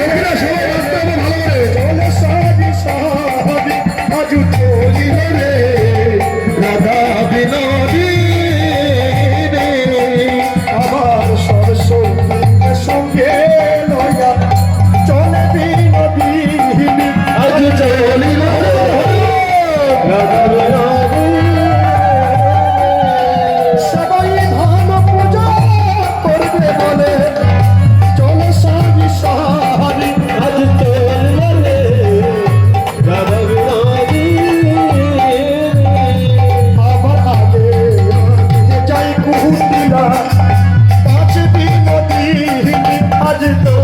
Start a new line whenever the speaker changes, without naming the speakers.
সবাই রাস্তা ভালো করে জনসাহাবি সাহাবি i didn't know